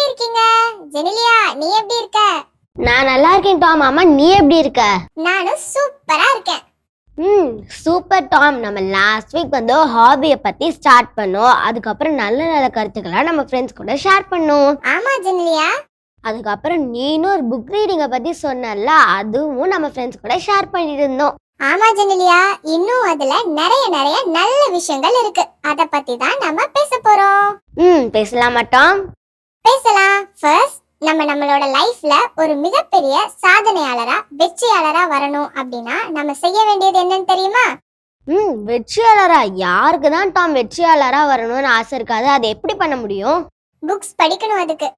எப்படி இருக்கீங்க? ஜெனிலியா நீ எப்படி இருக்க? நான் நல்லா இருக்கேன் டாம். அம்மா நீ எப்படி இருக்க? நானும் சூப்பரா இருக்கேன். ம் சூப்பர் டாம். நம்ம லாஸ்ட் வீக் வந்து ஹாபியை பத்தி ஸ்டார்ட் பண்ணோம். அதுக்கப்புறம் நல்ல நல்ல கருத்துக்களை நம்ம ஃப்ரெண்ட்ஸ் கூட ஷேர் பண்ணோம். ஆமா ஜெனிலியா. அதுக்கப்புறம் நீனும் ஒரு புக் ரீடிங்கை பத்தி சொன்னல அதுவும் நம்ம ஃப்ரெண்ட்ஸ் கூட ஷேர் பண்ணிட்டு இருந்தோம். ஆமா ஜெனிலியா. இன்னும் அதுல நிறைய நிறைய நல்ல விஷயங்கள் இருக்கு. அத பத்தி தான் நம்ம பேச போறோம். ம் பேசலாமா டாம்? பேசலாம். ஃபர்ஸ்ட் நம்ம நம்மளோட லைஃப்ல ஒரு மிகப்பெரிய சாதனையாளரா வெற்றியாளரா வரணும் அப்படின்னா நம்ம செய்ய வேண்டியது என்னன்னு தெரியுமா? ம் வெற்றியாளரா? யாருக்கு தான் டாம் வெற்றியாளரா வரணும்னு ஆசை இருக்காது. அதை எப்படி பண்ண முடியும்? புக்ஸ் படிக்கணும் அதுக்கு.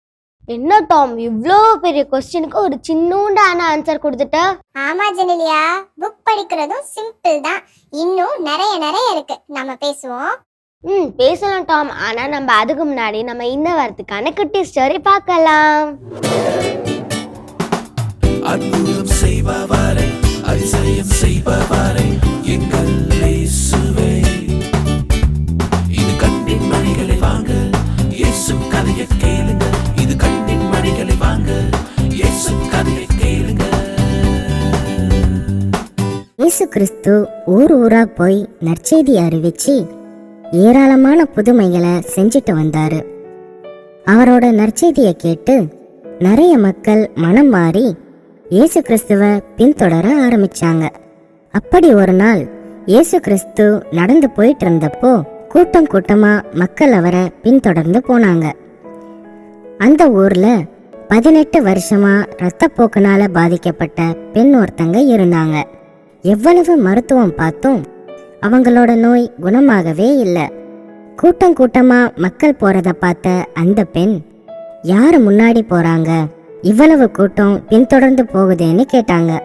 என்ன டாம்? இவ்வளோ பெரிய கொஸ்டினுக்கு ஒரு சின்னூண்டான ஆன்சர் கொடுத்துட்ட. ஆமா ஜெனிலியா. புக் படிக்கிறதும் சிம்பிள் தான். இன்னும் நிறைய நிறைய இருக்கு. நம்ம பேசுவோம். ம் பேசலாம் டாம். ஆனா நம்ம அதுக்கு முன்னாடி நம்ம இந்த வாரத்துக்கான குட்டி ஸ்டோரி பார்க்கலாம். அற்புதம் செய்பவரை அதிசயம் செய்பவரை எங்கள் இயேசுவே. இது கண்ணின் மணிகளை வாங்க இயேசு கதையை கேளுங்க. இது கண்ணின் மணிகளை வாங்க இயேசு கதையை கேளுங்க. இயேசு கிறிஸ்து ஊர் ஊரா போய் நற்செய்தி அறிவிச்சு ஏராளமான புதுமைகளை செஞ்சுட்டு வந்தாரு. அவரோட நற்செய்தியை கேட்டு நிறைய மக்கள் மனம் மாறி இயேசு கிறிஸ்துவ பின்தொடர ஆரம்பிச்சாங்க. அப்படி ஒரு நாள் இயேசு கிறிஸ்து நடந்து போயிட்டு இருந்தப்போ கூட்டம் கூட்டமா மக்கள் அவரை பின்தொடர்ந்து போனாங்க. அந்த ஊர்ல பதினெட்டு வருஷமா ரத்தப்போக்குனால பாதிக்கப்பட்ட பெண் ஒருத்தங்க இருந்தாங்க. எவ்வளவு மருத்துவம் பார்த்தும் அவங்களோட நோய் குணமாகவே இல்லை. கூட்டம் கூட்டமா மக்கள் போறத பார்த்த அந்த பெண் யாரு முன்னாடி போறாங்க? இவ்வளவு கூட்டம் பின்தொடர்ந்து போகுதேன்னு கேட்டாங்க.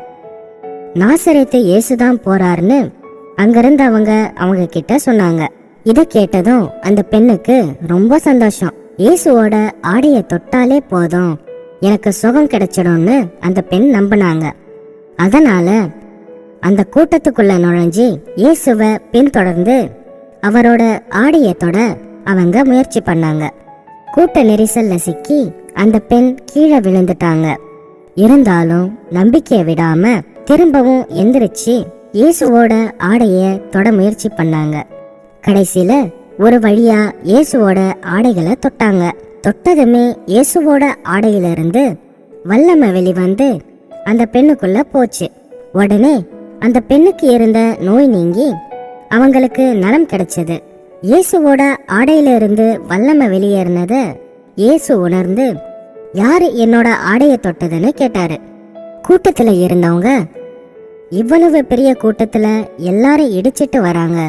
நாசரேத்து இயேசுதான் போறாருன்னு அங்கிருந்து அவங்க அவங்க கிட்ட சொன்னாங்க. இதை கேட்டதும் அந்த பெண்ணுக்கு ரொம்ப சந்தோஷம். இயேசுவோட ஆடைய தொட்டாலே போதும். எனக்கு சுகம் கிடைச்சிடும்னு அந்த பெண் நம்பினாங்க. அதனால அந்த கூட்டத்துக்குள்ள நுழைஞ்சு இயேசுவை பின்தொடர்ந்து அவரோட ஆடையை தொட அவங்க முயற்சி பண்ணாங்க. கூட்ட நெரிசல்ல சிக்கி அந்த பெண் கீழே விழுந்துட்டாங்க. இருந்தாலும் நம்பிக்கையை விடாம திரும்பவும் எந்திரிச்சு இயேசுவோட ஆடைய தொட முயற்சி பண்ணாங்க. கடைசியில ஒரு வழியா இயேசுவோட ஆடைகளை தொட்டாங்க. தொட்டதுமே இயேசுவோட ஆடையிலிருந்து வல்லமை வெளிவந்து அந்த பெண்ணுக்குள்ள போச்சு. உடனே அந்த பெண்ணுக்கு இருந்த நோய் நீங்கி அவங்களுக்கு நலம் கிடைச்சது. இயேசுவோட ஆடையில இருந்து வல்லமை வெளியேறினத இயேசு உணர்ந்து யாரு என்னோட ஆடையை தொட்டதுன்னு கேட்டாரு. கூட்டத்துல இருந்தவங்க இவ்வளவு பெரிய கூட்டத்துல எல்லாரும் இடிச்சிட்டு வராங்க.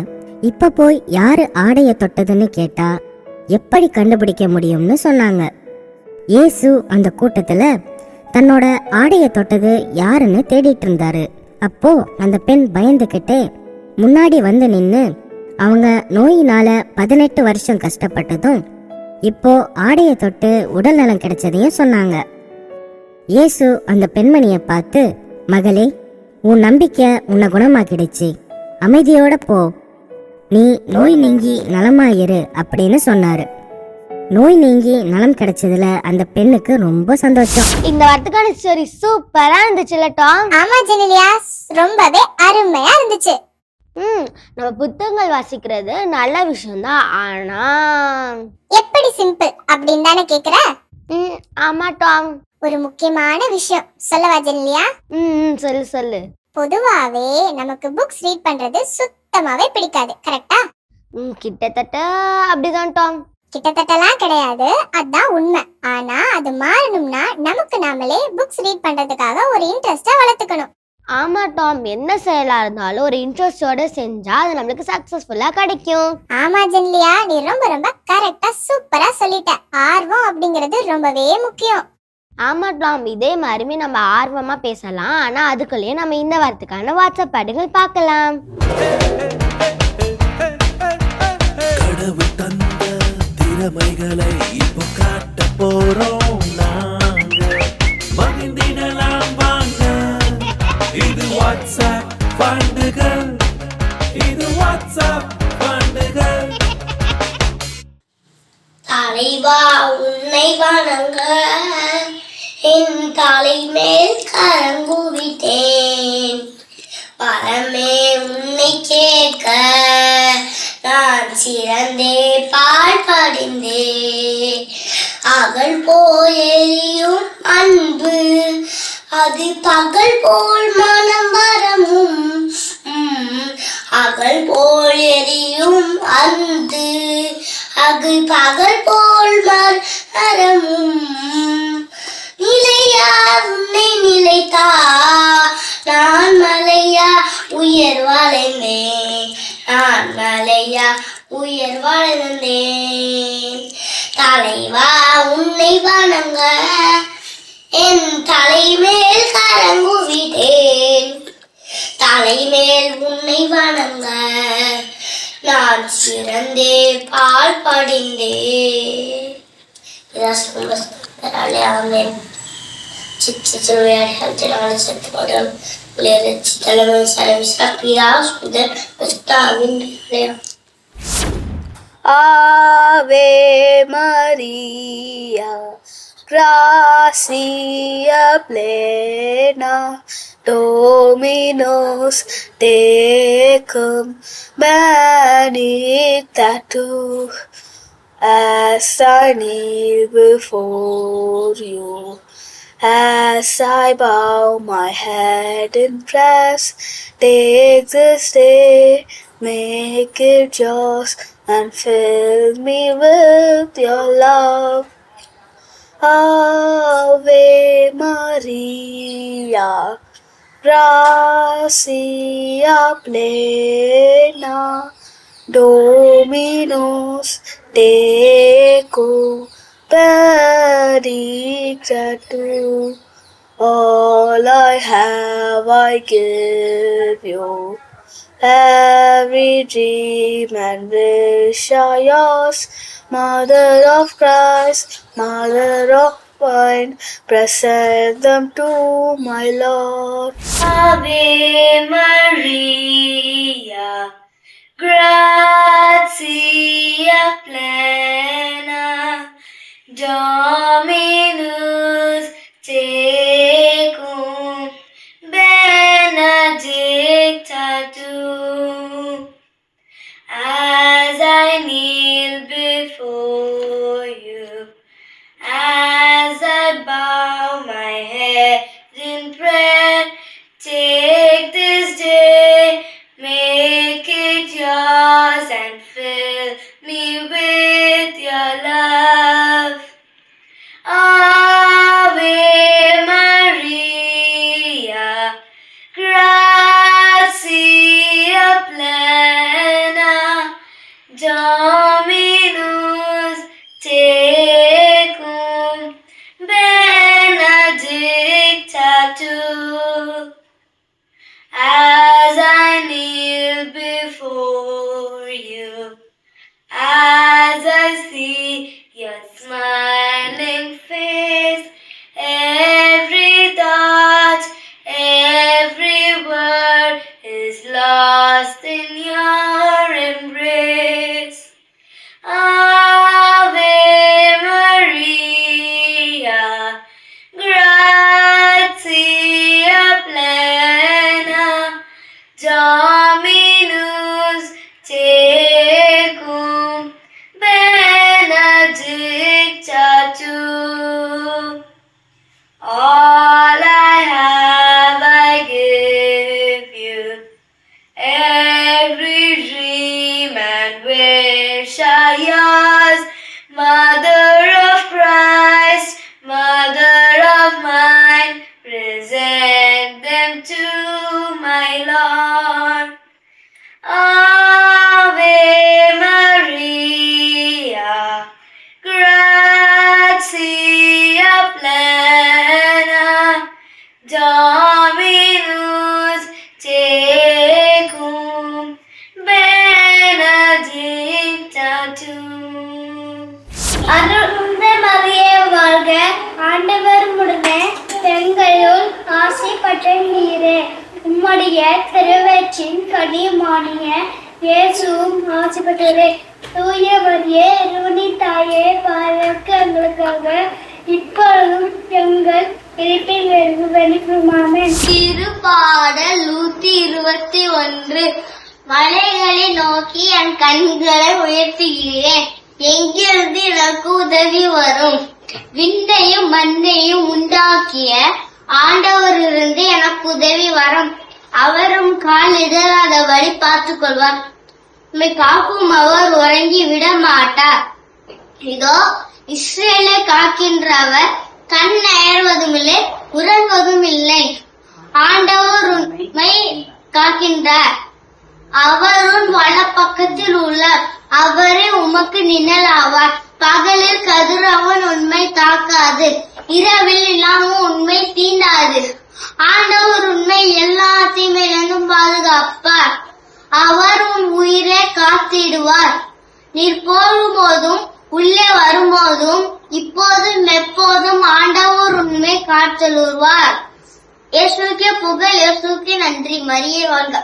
இப்ப போய் யாரு ஆடைய தொட்டதுன்னு கேட்டா எப்படி கண்டுபிடிக்க முடியும்னு சொன்னாங்க. இயேசு அந்த கூட்டத்துல தன்னோட ஆடைய தொட்டது யாருன்னு தேடிட்டு இருந்தாரு. அப்போ அந்த பெண் பயந்துக்கிட்டே முன்னாடி வந்து நின்று அவங்க நோயினால பதினெட்டு வருஷம் கஷ்டப்பட்டதும் இப்போ ஆடைய தொட்டு உடல் நலம் கிடைச்சதையும் சொன்னாங்க. இயேசு அந்த பெண்மணியை பார்த்து மகளே உன் நம்பிக்கை உன்னை குணமாக்கிடுச்சு. அமைதியோட போ. நீ நோய் நீங்கி நலமாயிரு அப்படின்னு சொன்னாரு. நோய் நீங்கி நலம் கிடைச்சதுல அந்த பெண்ணுக்கு ரொம்ப சந்தோஷம். இந்த வாரத்துக்கான ஸ்டோரி சூப்பரா இருந்துச்சுல டாம்? ஆமா ஜெனிலியா ரொம்பவே அருமையா இருந்துச்சு. ம் நம்ம புத்தகங்கள் வாசிக்கிறது நல்ல விஷயம்தான். ஆனா எப்படி சிம்பிள் அப்படின்னு தானே கேக்குற? ம் ஆமா டாம். ஒரு முக்கியமான விஷயம். சொல்லவா ஜெனிலியா? ம் சொல்லு சொல்லு. பொதுவாவே நமக்கு புக்ஸ் ரீட் பண்றது சுத்தமாவே பிடிக்காது. கரெக்டா ம் கிட்டத்தட்ட அப்படிதான் டாம். கிட்டத்தட்டலாம் கிடையாது. அதான் உண்மை. ஆனா அது மாறணும்னா நமக்கு நாமளே புக்ஸ் ரீட் பண்றதுக்காக ஒரு இன்ட்ரெஸ்டா வளர்த்துக்கணும். ஆமா டாம். என்ன செயலா இருந்தாலும் ஒரு இன்ட்ரெஸ்டோட செஞ்சா அது நம்மளுக்கு சக்சஸ்ஃபுல்லா கிடைக்கும். ஆமா ஜென்லியா. நீ ரொம்ப ரொம்ப கரெக்டா சூப்பரா சொல்லிட்ட. ஆர்வம் அப்படிங்கிறது ரொம்பவே முக்கியம். ஆமா டாம். இதே மாதிரிமே நம்ம ஆர்வமா பேசலாம். ஆனா அதுக்குள்ளேயே நம்ம இந்த வாரத்துக்கான வாட்ஸ்அப் பாடுகள் பார்க்கலாம். கடவுள் திறமைகளை இப்போ காட்ட போறோம். அகல் போயெறியும் அன்பு. அது பகல் போல் மனம் வரமும் அகல் போல் எரியும் அந்து அது பகல் போல் மரமும் நிலையா పడింది రాష్ట్రాలే ఆమె Ave Maria, gracia plena, Dominus tecum, benedicta tu, as I kneel before you. As I bow my head in prayer, take this day, make it yours, and fill me with your love. Ave Maria, gracia plena, Dominus tecum, benedicta tu. All I have I give you. Every dream and wish are yours. Mother of Christ, Mother of wine, present them to my Lord. Ave Maria, gratia plena, Dominus tecum, உண்டாக்கிய ஆண்டவரிலிருந்து எனக்கு உதவி வரும். அவரும் கால் இடராதபடி பார்த்துக் கொள்வார். உம்மை காக்கும் அவர் உறங்கி விட மாட்டார். இதோ இஸ்ரேலை காக்கின்றவர் கண் அயர்வதும் இல்லை உறங்குவதும் இல்லை. ஆண்டவர் உண்மை காக்கின்றார். அவரும் வலப்பக்கத்தில் உள்ளார். அவரே உமக்கு நிழல் ஆவார் பகலில் கதிரவன் உண்மை தாக்காது. இரவில் நிலாவும் உண்மை தீண்டாது. ஆண்டவர் உண்மை எல்லாத்தையும் தீமையிலிருந்தும் பாதுகாப்பார். அவர் உன் உயிரை காத்திடுவார். நீர் போகும்போதும் உள்ளே வரும்போதும் இப்போதும் எப்போதும் ஆண்டவர் உண்மை காத்தலுவார் இயேசுக்கே புகழ் இயேசுக்கே நன்றி. மரியே வாழ்க.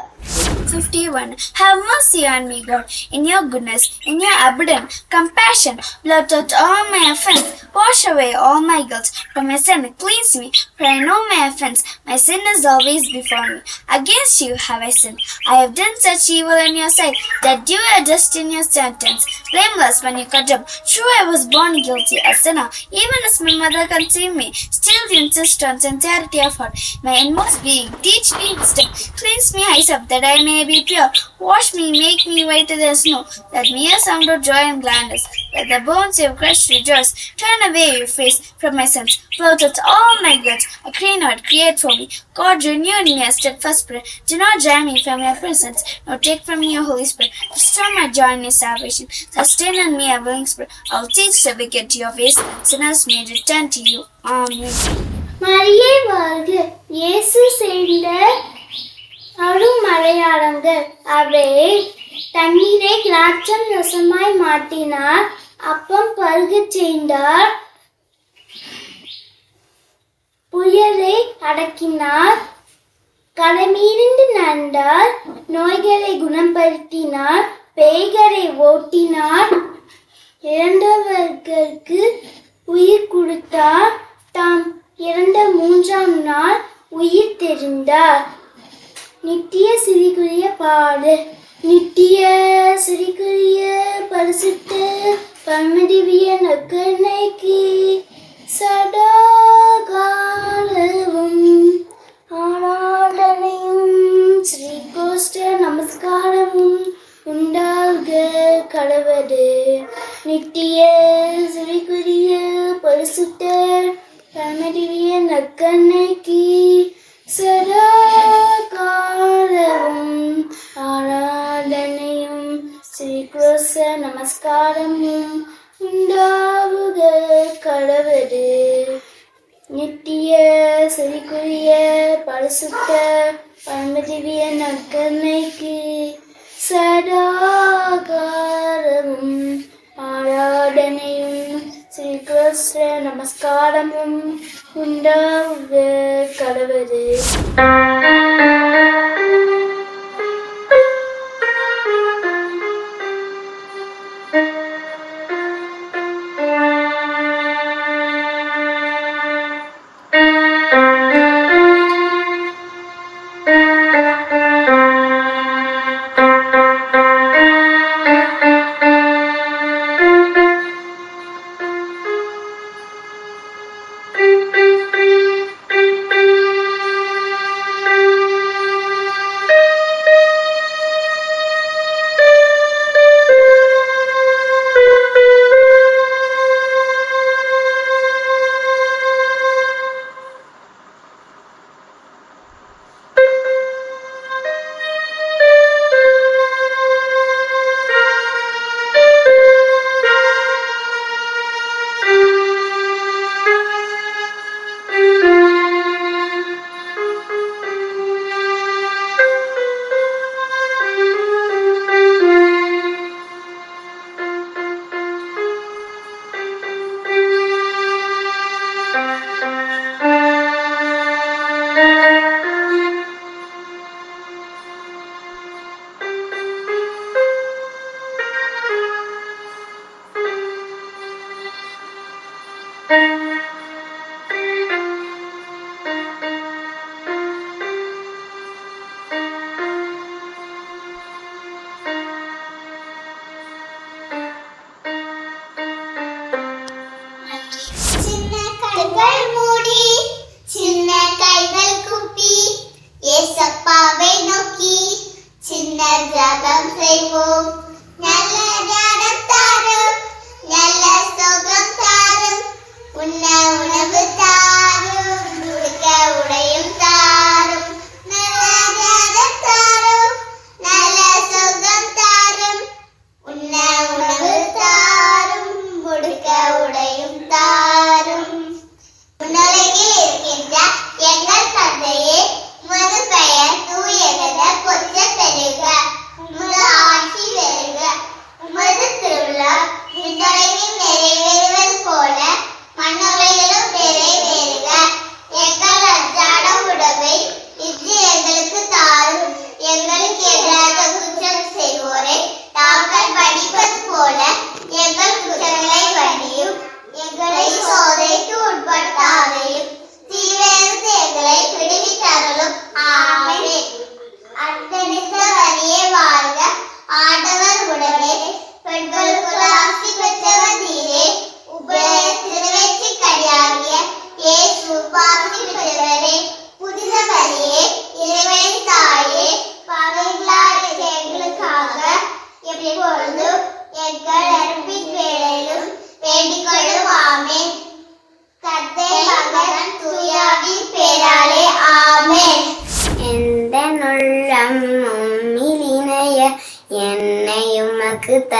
51. Have mercy on me, God, in your goodness, in your abundant compassion. Blot out all my offense, wash away all my guilt. From my sin, cleanse me, for I know my offense. My sin is always before me. Against you have I sinned. I have done such evil in your sight that you are just in your sentence. Blameless when you condemn. True, I was born guilty, a sinner, even as my mother conceived me. Still, you insist on sincerity of heart. My inmost being, teach me wisdom. Cleanse me, hyssop, that I may be pure. Wash me, make me whiter than snow. Let me hear sound of joy and gladness. Let the bones you have crushed rejoice. Turn away your face from my sins. Blot out all my guilt. A clean heart create for me. God, renew in me a steadfast spirit. Do not drive me from your presence, nor take from me your Holy Spirit. Restore my joy in your salvation. Sustain in me a willing spirit. I'll teach the wicked to your ways. Sinners may return to you. Amen. மரியே வாழ்க இயேசு செய்த அரும் அடையாளங்கள் அவரே தண்ணீரை கிளாச்சம் ரசமாய் மாற்றினார் அப்பம் பருகச் செய்தார். புயலை அடக்கினார். கடமீறிந்து நடந்தார் நோய்களை குணப்படுத்தினார். பேய்களை ஓட்டினார். இறந்தவர்களுக்கு உயிர் கொடுத்தார். தாம் இறந்த மூன்றாம் நாள் உயிர் தெரிந்தார். நித்திய சிறிக்குரிய பாடு. நித்திய சிறிக்குரிய பரிசுத்த பரமதிவிய ஆராதனையும் ஸ்ரீ கிருஷ்ண நமஸ்காரமும்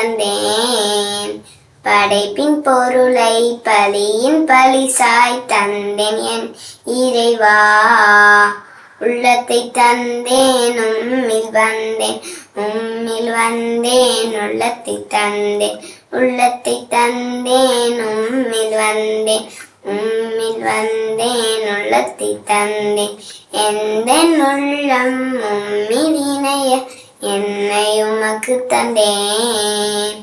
உமக்கு தந்தேன். படைப்பின் பொருளை பலியின் பலிசாய் தந்தேன் என் இறைவா. உள்ளத்தை தந்தேன் உம்மில் வந்தேன் உம்மில் வந்தேன் உள்ளத்தை தந்தேன். உள்ளத்தை தந்தேன் உம்மில் வந்தேன் உம்மில் வந்தேன் உள்ளத்தை தந்தேன். எந்த உள்ளம் உம்மில் இணைய என்னை உமக்கு தந்தேன்.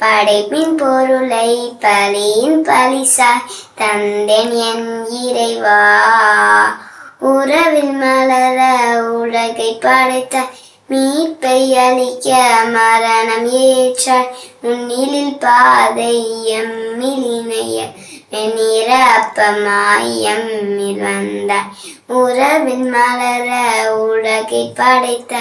படைப்பின் பொருளை பலியின் பலிசாய் தந்தேன் என் இறைவா. உறவில் மலர உலகை படைத்த மீட்பை அளிக்க மரணம் ஏற்ற உன்னிலில் பாதை எம்மில் இணைய நிரப்பமாய் எம்மில் வந்தாய். உறவில் மலர உலகை படைத்த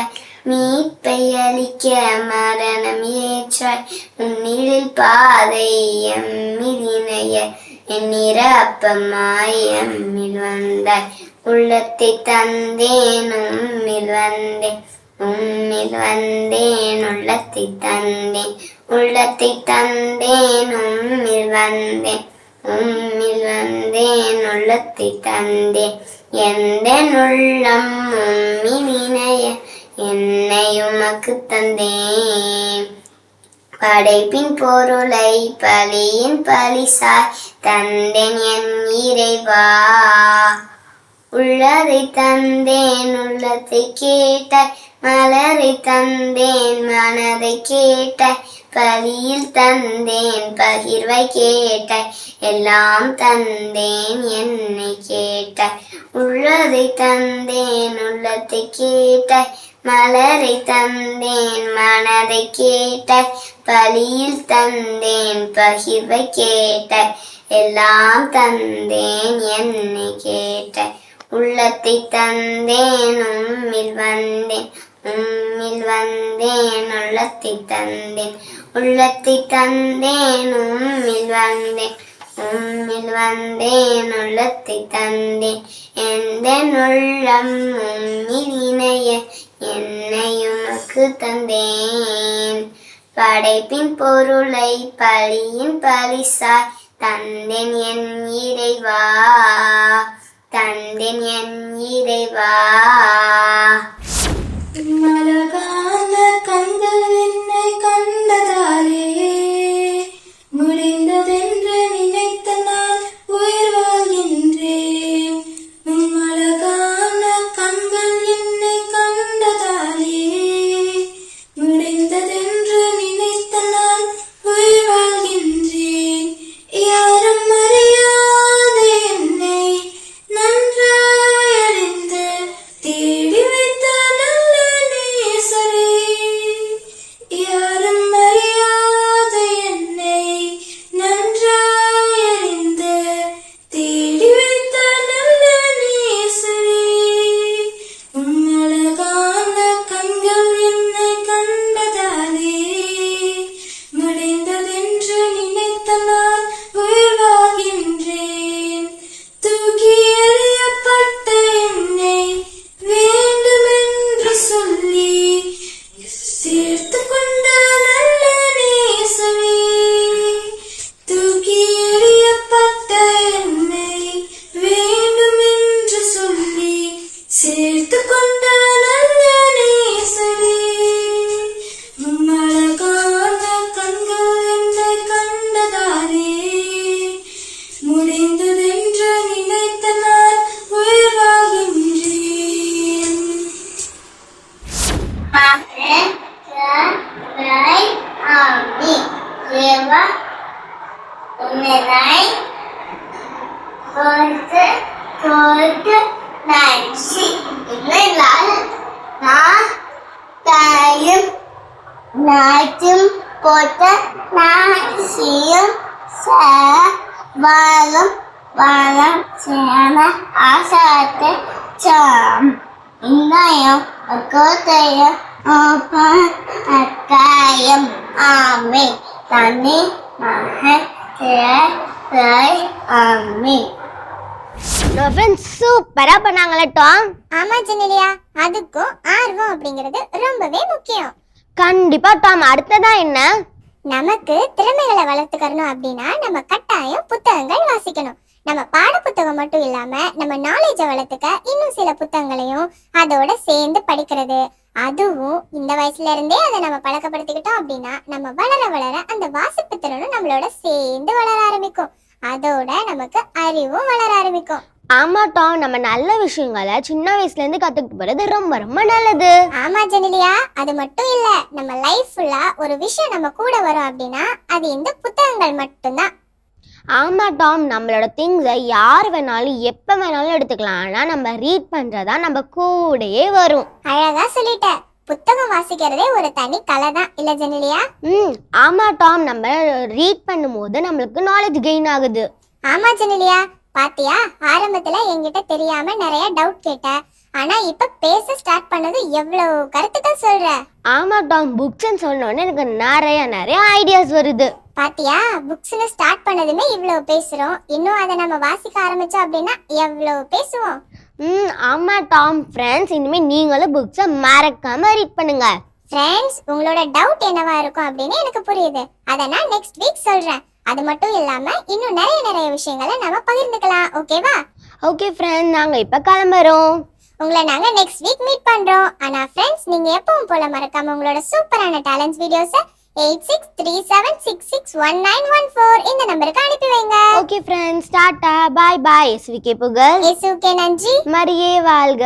மீட்பையளிக்க மரணம் ஏற்றாய். உன்னிழில் பாதை எம்மிதினைய இணைய நிரப்பமாய் எம்மில் வந்தாய். உள்ளத்தை தந்தேன் உம்மில் வந்தேன். உம்மில் வந்தேன் உள்ளத்தை தந்தேன். உள்ளத்தை தந்தேன் உம்மில் வந்தேன். உம்மில் வந்தேன் உள்ளத்தை தந்தேன். எந்த உள்ளம் உம்மில் இணைய என்னை உமக்கு தந்தேன். படைப்பின் பொருளை பலியின் பலிசாய் தந்தேன் என் இறைவா. உள்ளதை தந்தேன் உள்ளத்தை கேட்டாய் மலரை தந்தேன் மனதை கேட்டாய் பலியில் தந்தேன் பகிர்வை கேட்டாய் எல்லாம் தந்தேன் என்னை கேட்டாய் உள்ளதை தந்தேன் உள்ளத்தை கேட்டாய் மலரை தந்தேன் மனதை கேட்டாய் பலியில் தந்தேன் பகிர்வை கேட்டாய் எல்லாம் தந்தேன் என்னை கேட்டாய் உள்ளத்தை தந்தேன் உம்மில் வந்தேன் உம்மில் வந்தேன் உள்ளத்தை தந்தேன். உள்ளத்தை தந்தேன் உம்மில் வந்தேன் உம்மில் வந்தேன் உள்ளத்தை தந்தேன். எந்த உள்ளம் உம்மில் இணைய என்னை உனக்கு தந்தேன். படைப்பின் பொருளை பழியின் பலிசாய் தந்தேன் என் இறைவா. தந்தேன் என் இறைவா. அழகான கண்கள் என்னை கண்டதாலே முடிந்ததென்று நினைத்த நான் உயிர் நாட்டும் போட்ட நாசியும் வாழும் வாழும் சேன ஆசாத்த சாம் இன்னயம் கோத்தையும் அக்காயம் ஆமே தனி மகன் ஆமே சூப்பரா பண்ணாங்களே டாம் ஆமா ஜெனிலியா அதுக்கும் ஆர்வம் அப்படிங்கிறது ரொம்பவே முக்கியம் கண்டிப்பா டாம் அடுத்ததா என்ன? நமக்கு திறமைகளை வளர்த்துக்கணும் அப்படின்னா நம்ம கட்டாயம் புத்தகங்கள் வாசிக்கணும். நம்ம பாட புத்தகம் மட்டும் இல்லாம நம்ம நாலேஜை வளர்த்துக்க இன்னும் சில புத்தகங்களையும் அதோட சேர்ந்து படிக்கிறது. அதுவும் இந்த வயசுல இருந்தே அதை நம்ம பழக்கப்படுத்திக்கிட்டோம் அப்படின்னா நம்ம வளர வளர அந்த வாசிப்பு திறனும் நம்மளோட சேர்ந்து வளர ஆரம்பிக்கும். அதோட நமக்கு அறிவும் வளர ஆரம்பிக்கும். ஆமா டாம் நம்ம நல்ல விஷயங்களை சின்ன வயசுல இருந்து கத்துக்கிட்டு போறது ரொம்ப ரொம்ப நல்லது. ஆமா ஜெனிலியா. அது மட்டும் இல்ல நம்ம லைஃப் ஃபுல்லா ஒரு விஷயம் நம்ம கூட வரும் அப்படின்னா அது இந்த புத்தகங்கள் மட்டும்தான். ஆமா டாம் நம்மளோட திங்ஸை யார் வேணாலும் எப்போ வேணாலும் எடுத்துக்கலாம். ஆனா நம்ம ரீட் பண்றதா நம்ம கூடயே வரும். அழகா சொல்லிட்ட. புத்தகம் வாசிக்கிறதே ஒரு தனி கலை தான் இல்ல ஜெனிலியா? ம் ஆமா டாம் நம்ம ரீட் பண்ணும்போது நம்மளுக்கு நாலேஜ் கெயின் ஆகுது. ஆமா ஜெனிலியா. பாத்தியா? ஆரம்பத்துல என்கிட்ட தெரியாம நிறைய டவுட் கேட்ட. ஆனா இப்ப பேச ஸ்டார்ட் பண்ணது எவ்வளவு கருத்துக்கள் சொல்ற? ஆமா டாம் புக்ஸ்ன்னு சொன்னோன்னே எனக்கு நிறைய நிறைய ஐடியாஸ் வருது. பாத்தியா? புக்ஸ்னு ஸ்டார்ட் பண்ணதுமே இவ்வளவு பேசுறோம். இன்னும் அதை நம்ம வாசிக்க ஆரம்பிச்சோம் அப்படின்னா எவ்வளவு பேசுவோம்? ம் ஆமா டாம். ஃப்ரெண்ட்ஸ் இனிமேல் நீங்களும் புக்ஸை மறக்காம ரீட் பண்ணுங்க. ஃப்ரெண்ட்ஸ் உங்களோட டவுட் என்னவா இருக்கும் அப்படின்னு எனக்கு புரியுது. அதை நான் நெக்ஸ்ட் வீக் சொல்றேன். அது மட்டும் இல்லாம இன்னும் நிறைய நிறைய விஷயங்களை நம்ம பகிர்ந்துக்கலாம். ஓகேவா ஓகே ஃப்ரெண்ட் நாங்க இப்ப கிளம்புறோம். உங்களை நாங்க நெக்ஸ்ட் வீக் மீட் பண்றோம். ஆனா ஃப்ரெண்ட்ஸ் நீங்க எப்பவும் போல மறக்காம உங்களோட சூப்பரான டேலண்ட்ஸ் வீடியோஸை eight six three seven six six one nine one four இந்த நம்பருக்கு அனுப்பி வைங்க. Okay friends tata bye bye SVK Pugazh. இயேசுக்கே நன்றி. மரியே வாழ்க.